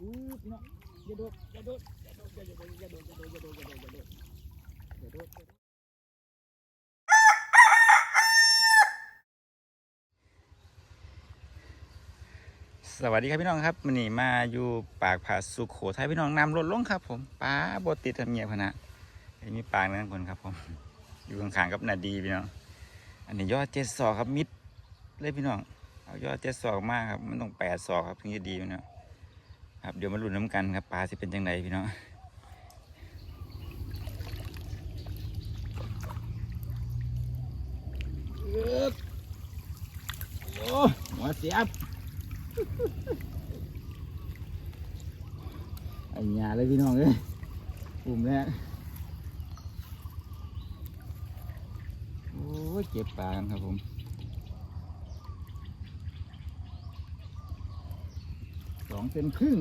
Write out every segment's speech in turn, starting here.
อู้พี่น้องอย่าโดดอย่าโดดอย่าโดดอย่าโดดอย่าโดดอย่าโดดอย่าโดดอย่าโดดอย่าโดดอย่าโดดสวัสดีครับพี่น้องครับวันนี้มาอยู่ปากผาสุโขทัยพี่น้องนำรถลงครับ ผมป้าบติดทำเงียบพนะไอ้มีปางนั่นคนครับ ผม อยู่ข้างๆกับนาดีพี่น้อง อันนี้ยอดเจ็ดศอกครับมิดเลยพี่น้อง เอายอดเจ็ดศอกมากครับมันต้องแปดศอกครับถึงจะดีพี่น้อง ครับเดี๋ยวมาลุ้นน้ำกันครับปลาสิเป็นจังไดพี่น้องโอ้หัวเสียบไอ้ยาเลยพี่น้องเอ้ยปุ่มแรกโอ้เก็บปลากันครับผม องเซนครึ่ง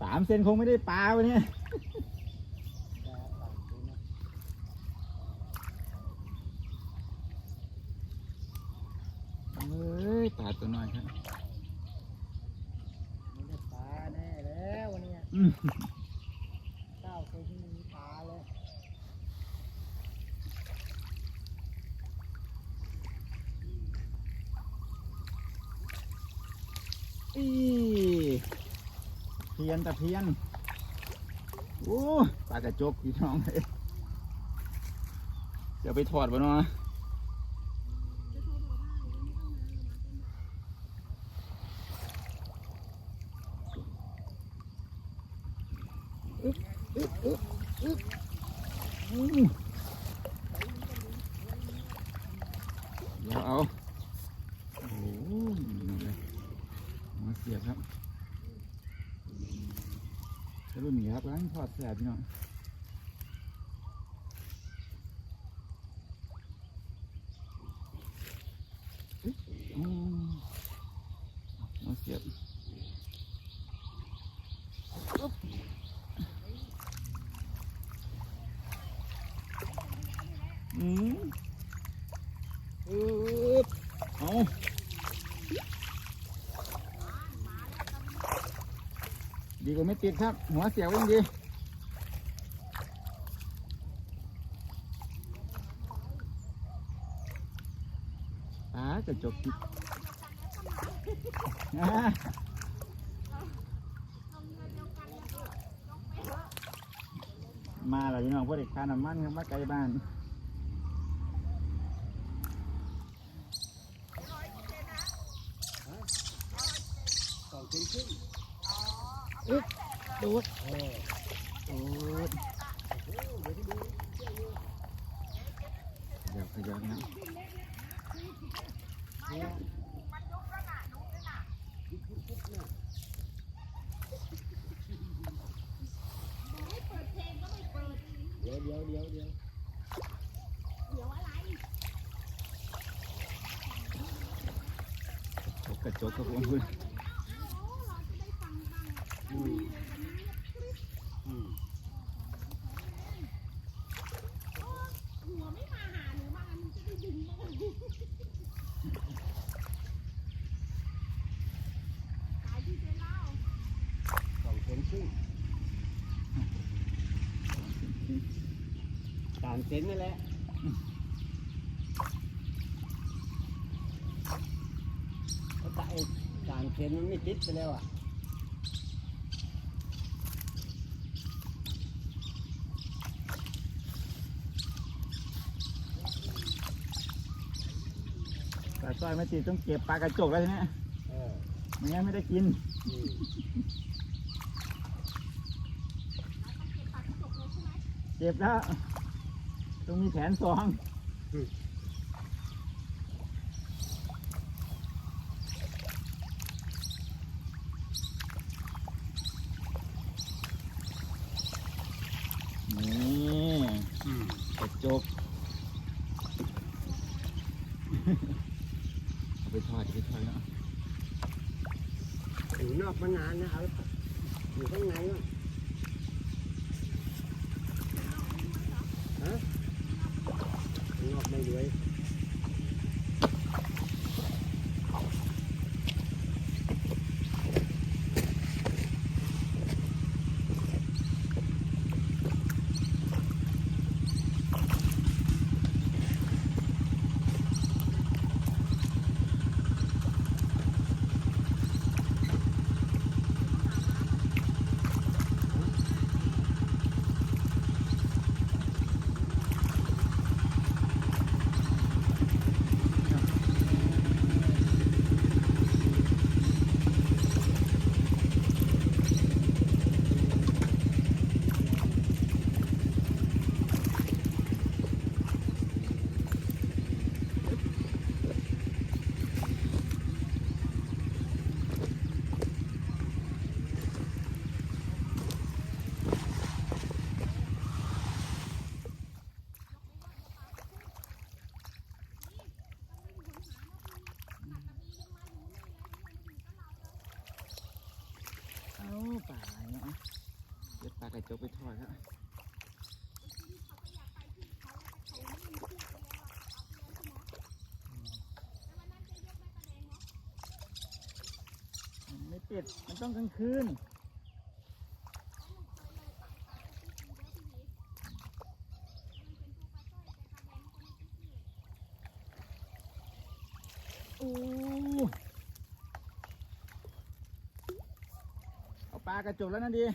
สามเซนคงไม่ได้ปลาวันนี้เอ้ยปลาตัวน้อยครับมันได้ปลาแน่แล้ววันเนี้ย อืม เก้าตัวที่มีปลาเลย อีเพี ยนตะเพียนโอ้ปลากระจกพี่น้องเลยเดี๋ยวไปถอดบ่เนาะอึ๊บอึ๊บอึ๊บอึ๊บอืมเดี๋ยวเอาโอ้โหนี่เลยมาเสียบครับจะรุ่น นี้ครับร้านทอดแสบพี่น้องมเอาเสียบอึ๊บอืมอึ๊บเอาดีกว่าไม่ติดครับ หัวเสียไว้ยังดี cocok à. mà là nhưng nào, có thể khá làm mát không bắt cây bàn ướt đuốt เดี๋ยวเดี๋ยวเดี๋ยวเดี๋ยวเดี๋ยวอะไรกระจกครับผมามเซนนั่นแหละแล้วแต่ไอ้สามเซนมันไม่ติดไปแล้วอะปลาสร้อยไม่ติดต้องเก็บปลากระจกแล้วทีเนี้ยเออไม่งั้นไม่ได้กิน อืมเจ็บแล้ว ต้องมีแขนสองนี่อืมกระจกเอาไปทอดเอาไปทอดแล้วอยู่นอกมานานนะเอาอยู่ข้างในวะฮะข้างนอกไม่รวย ไก่จกไปทอดครับมันไม่ปิด มันต้องกลางคืนเอาปลากระจกแล้วนะดี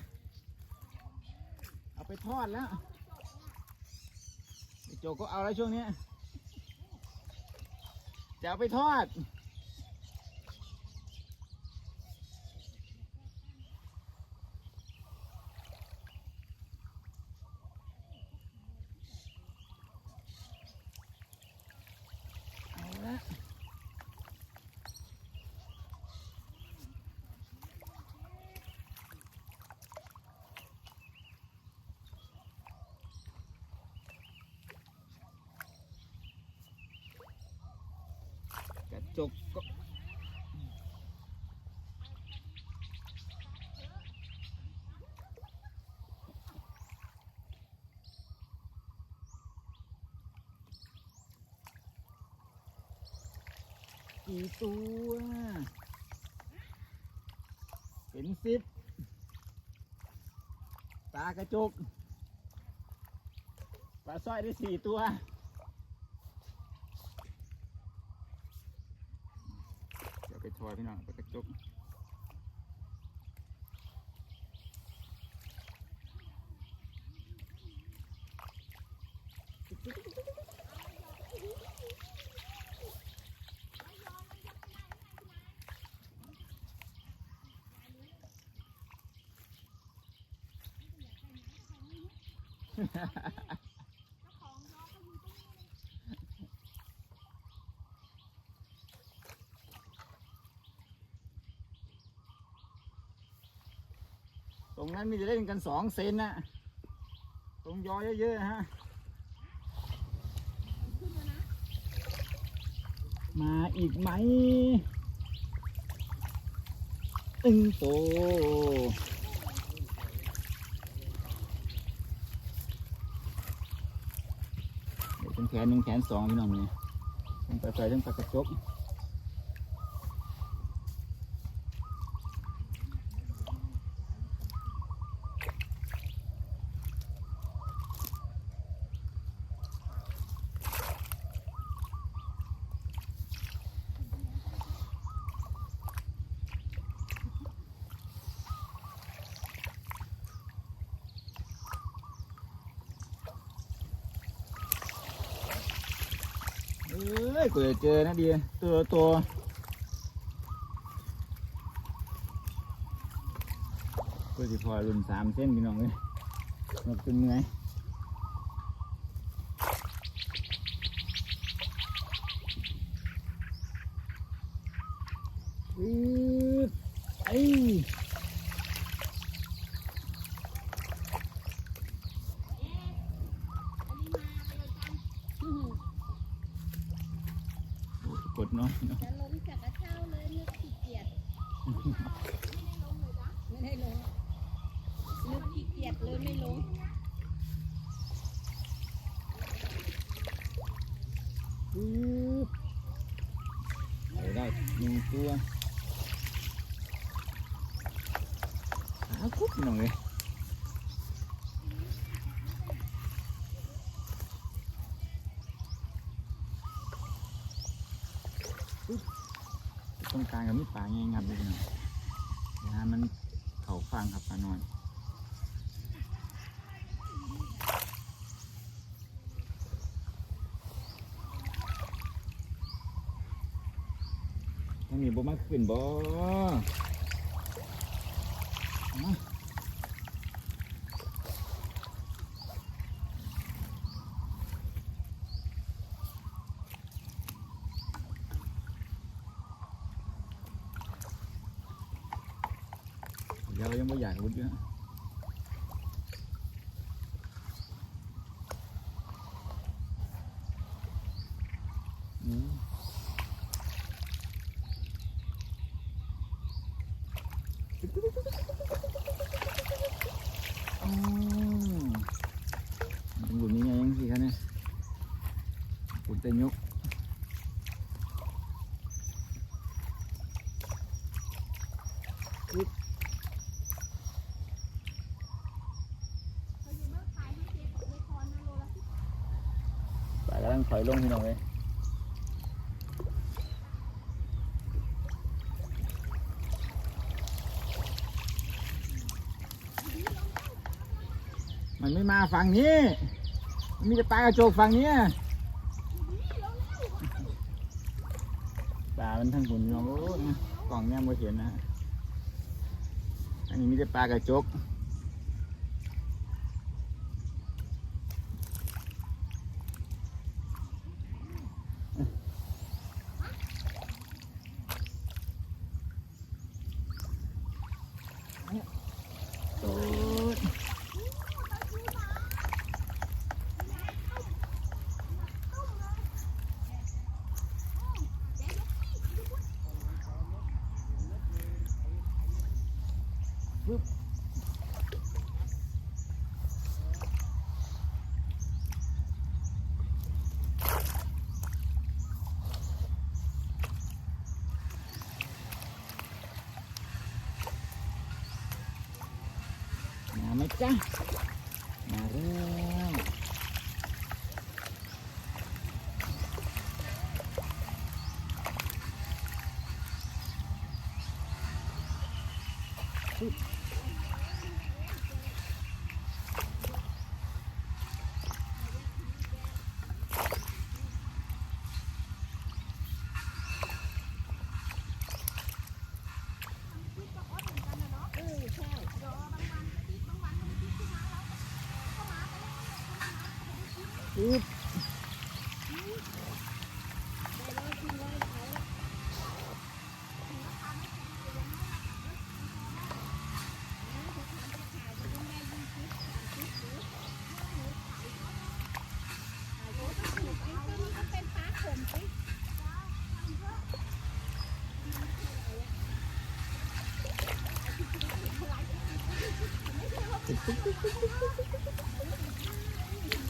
ไปทอดแล้วโจกก็เอาแล้วช่วงนี้จะเอาไปทอด จกก็กี่ตัวเป็นสิบปลากระจกปลาสร้อยได้สี่ตัว เดี๋ยวไปทอยพี่น้องไปกระจกต รงนั้นมีจะเล่นกันสองเซนนะตรงยอเยอะๆฮะมาอีกไหมตึงโตเป็นแขนหนึ่งแขนสองพี่น้องเนี่ยต้องไปใส่ต้องไปกระจก เอ้ยกูจะเจอนะเดียตัวตัวกูจะพอรุ่นสามเส้นพี่น้องเลยหมดเป็นไงอือไอ้กดเนาะ จะลงจากกระเช้าเลยนึกขี้เกียจไม่ได้ลงนึกขี้เกียจเลยไม่ลง ปึ๊บเอาได้ หนึ่งตัวขาคุบหน่อยเลยปึ๊บตรงกลางกับมีป่าไงงับเลยนะเดี๋ยวหามันเขาฟังครับปลาน้อยมั นมีบ่มาขึ้นบ่เอาเดี๋ยวยังไม่อยากรุดเยอะอืม โอ้ ปุ่นเตยุปลากำลังถอยลงพี่น้องเลยมันไม่มาฝั่งนี้มันมีแต่ปลากระโจกฝั่งนี้ ปลา มันทั้งหุ่นยน้องโอ้ยกล่องเนี่ยไม่เห็นนะ อันนี้มีแต่ปลากระจกโอ้ยมาไหม จังมาแล้ว อึ๊บ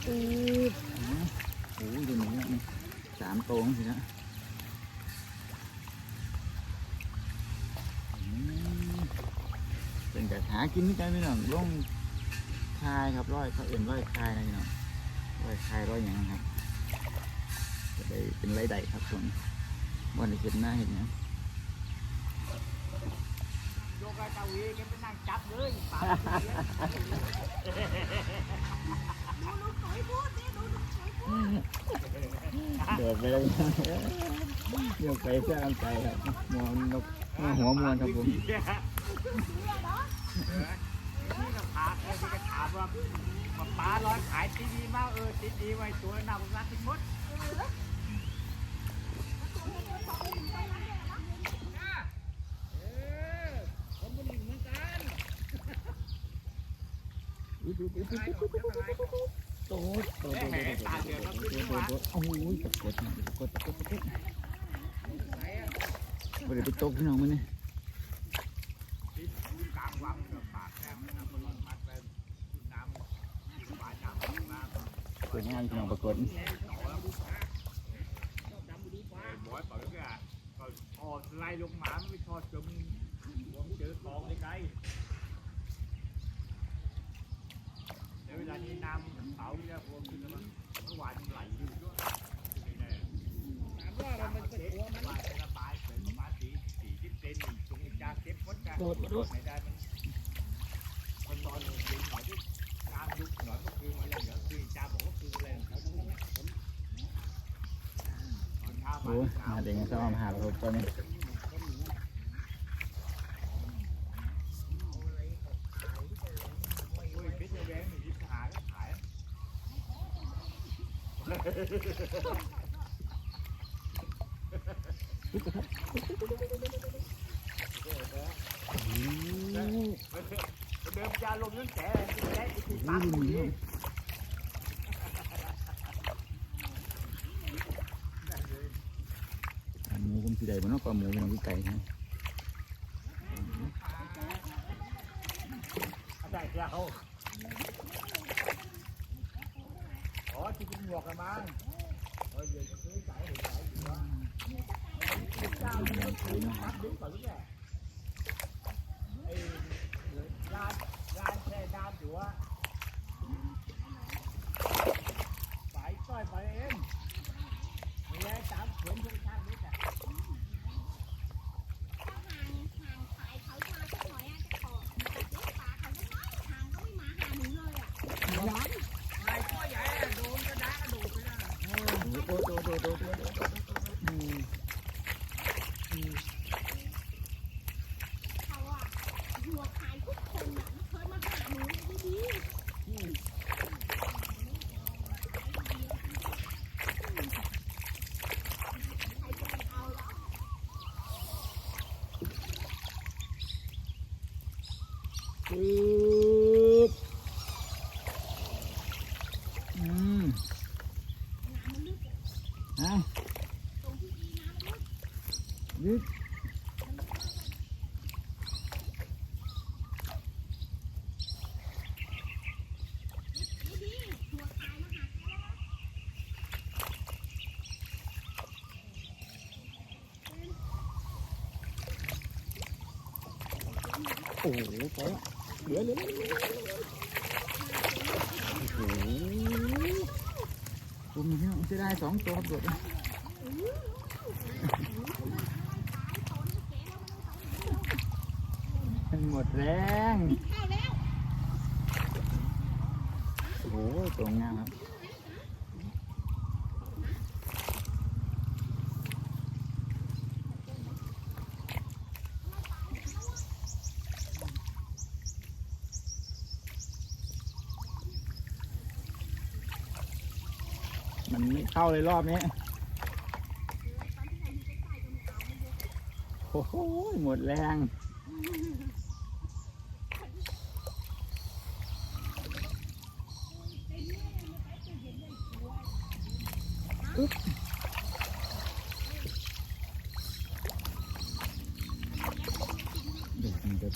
อึ๊บนะโอ้ยดูห นูนี่สามตัวสินะอืมเป็นแต่หากินนี่กันพี่น้องลงคายครับร้อยเขาเอ็นร้อยคายนะพี่น้องร้อยคายร้อยอย่างครับ จะได้เป็นไรใดครับผมวันนี้เห็นหน้าเห็นนะโยกาตาวีแกไปนั่งจับเลยปลา เดินไปเลยเดี๋ยวไปเสื้อกันใจครับมวนนกหัวมวนครับผมนี่ก็ถามเลยที่ก็ถามว่าปลาร้อยขายที่ดีมากเออติดดีไว้ตัวหน้าผมรักที่มดเออผมมันเหมือนกันโต๊ดโต๊ดโต๊ดโต๊ดโต๊ดโต๊ดโอ้ยตะกด บ่ได้ไปตกพี่น้องมันนี่ติดงานะมันลอยมัดไงามพี่น้องปรากฏบอยเปิดก็ก็ทอดไล่ลงมาไม่ทอดจมเจอคลองไกลแล้ว เวลานี้น้ำเสาเนี่ยพวกคือมันเมื่อวานไหลอยู่ด้วยถามว่าเรามันเป็นหัวมันว่าจะระบายเป็นประมาณสี่สี่สิบเซนตรงจาเก็บมดกันโดดไม่ได้มันมันตอนเย็นหน่อยที่น้ำยุบหน่อยก็คืออะไรเหรอคือจ้าบอกว่าคืออะไรเขาตอนเช้ามาเด็กมันชอบมาหาเราตอนนี้ โอ้ยเพชรแหวงหนีหาก็ขาย เดิมยาลงนั่นแฉแฉอีกทีตามทีปลาหมูผมสีใดบ้างเนาะปลาหมูพี่น้องไก่นะได้เจ้าอ๋อที่เป็นหมว บ้าง ปึ๊บอืมอะยึดโอ้โหพอแล้ว เหลือเหลือเหลือโอ้โหตัวนี้เนี่ยจะได้สองตัวครับโดดเลยมันหมดแรงข้าวแล้วโอ้โหตัวงามครับ เข้าเลยรอบนี้โอ้โหหมดแรงเดี๋ยวมันจะ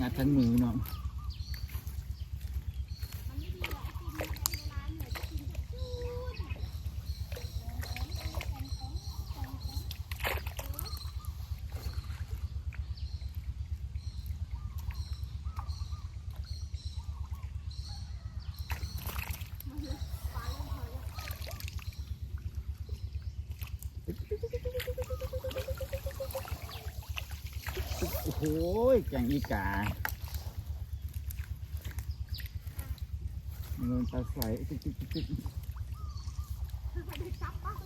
งัดทั้งมือเนาะ มันไม่ดีหรอกกินเวลาเหนื่อยจะกินจะจูด โอ้โหแกงอีกาเงินปลาใสจิ๊กจิ๊กจิ๊กจิ๊ก ได้จับบ้าง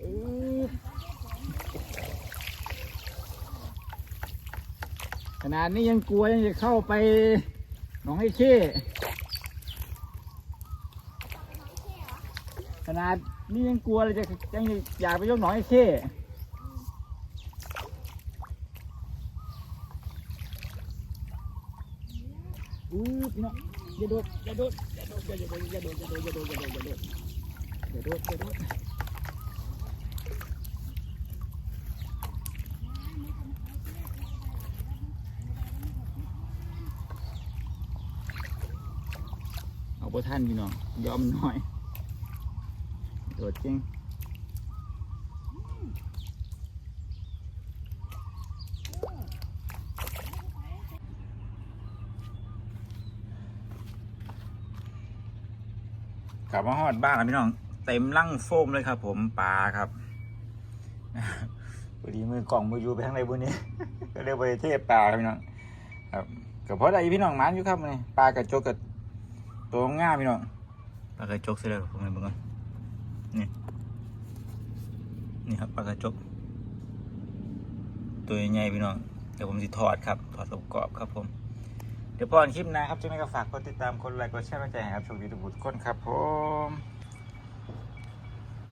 อื้อข นาดนี้ยังกลัวยังจะเข้าไปหนองไอ้เข้ขนาดนี้ยังกลัวเลยจะยังอยากไปยกหนองไอ้เข้อู้พี่น้องอย่าโดดอย่าโดดอย่าโดดอย่าโดดอย่าโดดอย่าโดดอย่าโดดอย่าโดดอย่าโดดอย่าโดด อย่าโดดเอาไปท่านพี่น้องยอมน่อยโดดจริงกลับมาฮอดบ้านแล้วพี่น้อง เต็มลั่งโฟมเลยครับ ผมปลาครับพอดีมือกล่องมืออยู่ไปทางไหนบุญนี้ก็เรียกไปเทพปลาครับพี่น้อง ครับก็เพราะใดพี่น้องมันอยู่ครับนี่ปลากระจกกับ ตัวง่ามพี่น้องปลากระจกเสร็จแล้วผมเห็นบ้างนนี่นี่ครับปลากระจก ตัวใหญ่ๆพี่น้องเดี๋ยวผมจะถอดครับถอดกรอบครับผมเดี๋ยวพอนคลิปหนะครับจะไม่ก็ฝากกดติดตามคนไลค์กดแชร์กดใจให้ครับโชคดีทุกคนครับผม